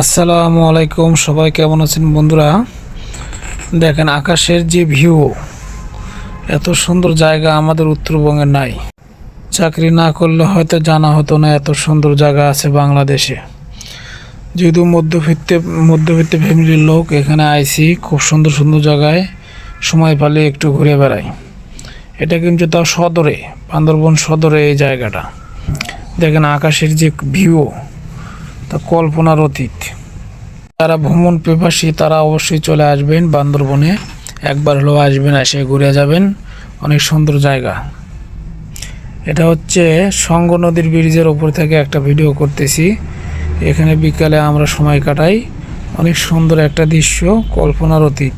আসসালামু আলাইকুম, সবাই কেমন আছেন বন্ধুরা? দেখেন, আকাশের যে ভিউ এত সুন্দর জায়গা আমাদের উত্তরবঙ্গে নাই। চাকরি না করলে হয়তো জানা হতো না এত সুন্দর জায়গা আছে বাংলাদেশে। যেহেতু মধ্যবিত্তে, মধ্যবিত্ত ফ্যামিলির লোক, এখানে আইসি, খুব সুন্দর সুন্দর জায়গায় সময় পালে একটু ঘুরে বেড়াই। এটা কিন্তু তাও সদরে, বান্দরবন সদরে এই জায়গাটা। দেখেন, আকাশের যে ভিউ তা কল্পনার অতীত। যারা ভ্রমণ পিপাসী, তারা অবশ্যই চলে আসবেন বান্দরবনে। একবার হলেও আসবেন, এসে ঘুরে যাবেন। অনেক সুন্দর জায়গা। এটা হচ্ছে সঙ্গ নদীর ব্রিজের ওপর থেকে একটা ভিডিও করতেছি। এখানে বিকালে আমরা সময় কাটাই। অনেক সুন্দর একটা দৃশ্য, কল্পনার অতীত।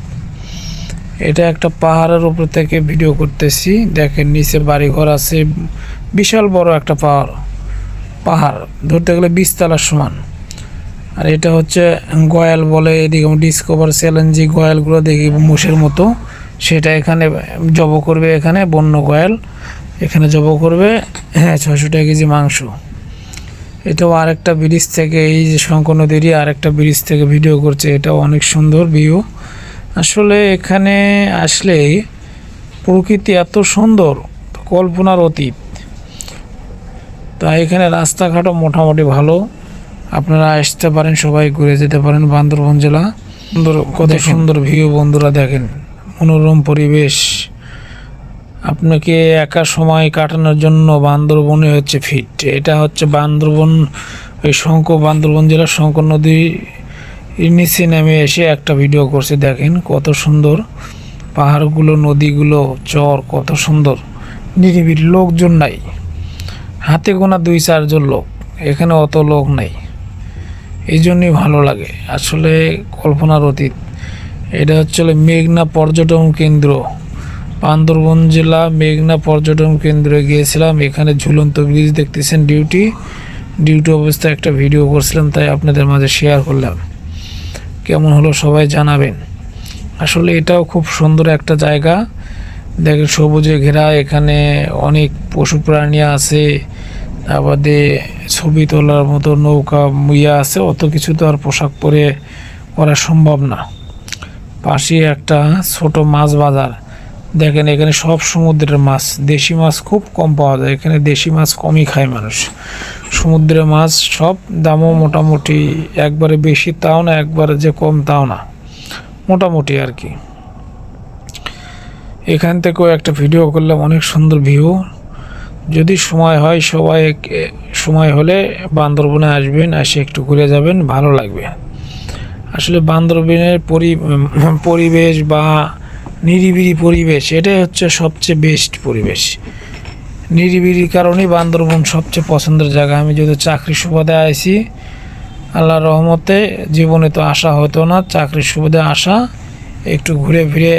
এটা একটা পাহাড়ের উপর থেকে ভিডিও করতেছি। দেখেন নিচে বাড়িঘর আছে, বিশাল বড় একটা পাহাড়। পাহাড়, ধরতে গেলে বিশতলার সমান। আর এটা হচ্ছে গয়াল বলে এদিকে ডিসকভার চ্যালেঞ্জি গয়ালগুলো দেখি মোষের মতো, সেটা এখানে জব করবে এখানে বন্য গয়াল। এখানে জব করবে হ্যাঁ ছশো টাকা কেজি মাংস। এটাও আরেকটা ব্রিজ থেকে, এই যে শঙ্কর নদীরই আরেকটা ব্রিজ থেকে ভিডিও করছে, এটাও অনেক সুন্দর ভিউ। আসলে এখানে আসলেই প্রকৃতি এত সুন্দর, কল্পনার অতীত। তা এখানে রাস্তাঘাটও মোটামুটি ভালো। আপনারা আসতে পারেন সবাই ঘুরে যেতে পারেন বান্দরবন জেলা। সুন্দর কত সুন্দর ভিউ বন্ধুরা দেখেন। মনোরম পরিবেশ। আপনাকে একা সময় কাটানোর জন্য বান্দরবনে হচ্ছে ফিট এটা হচ্ছে বান্দরবন ওই শঙ্খ বান্দরবন জেলার শঙ্কর নদী নিচে নেমে এসে একটা ভিডিও করছে দেখেন কত সুন্দর। পাহাড়গুলো নদীগুলো চর কত সুন্দর। নিরিবিলি লোকজন নাই। হাতে গোনা দুই চারজন লোক, এখানে অত লোক নাই। এই জন্যই ভালো লাগে। আসলে কল্পনার অতীত। এটা হচ্ছে মেঘনা পর্যটন কেন্দ্র। বান্দরবন জেলা মেঘনা পর্যটন কেন্দ্রে গিয়েছিলাম। এখানে ঝুলন্ত ব্রিজ দেখতেছেন ডিউটি। ডিউটি অবস্থায় একটা ভিডিও করছিলাম, তাই আপনাদের মাঝে শেয়ার করলাম। কেমন হলো সবাই জানাবেন। আসলে এটাও খুব সুন্দর একটা জায়গা। দেখেন সবুজে ঘেরা, এখানে অনেক পশু প্রাণী আছে। তারপরে ছবি তোলার মতো নৌকা মুইয়া আছে, অত কিছু তো আর পোশাক পরে করা সম্ভব না। পাশে একটা ছোট মাছ বাজার। দেখেন, এখানে সব সমুদ্রের মাছ, দেশি মাছ খুব কম পাওয়া যায়, এখানে দেশি মাছ কমই খায় মানুষ। সমুদ্রের মাছ সব দামও মোটামুটি একবারে বেশি, তাও না একবারে যে কম, তাও না। মোটামুটি আর কি। এখান থেকেও একটা ভিডিও করলাম, অনেক সুন্দর ভিউ। যদি সময় হয় সবাই সময় হলে বান্দরবনে আসবেন এসে একটু ঘুরে যাবেন, ভালো লাগবে। আসলে বান্দরবনের পরি, পরিবেশ বা নিরিবিলি পরিবেশ, এটাই হচ্ছে সবচেয়ে বেস্ট পরিবেশ। নিরিবিলির কারণেই বান্দরবন সবচেয়ে পছন্দের জায়গা। আমি যেহেতু চাকরি সুবাদে আইছি, আল্লাহর রহমতে জীবনে তো আসা হতো না, চাকরির সুবাদে আসা, একটু ঘুরে ফিরে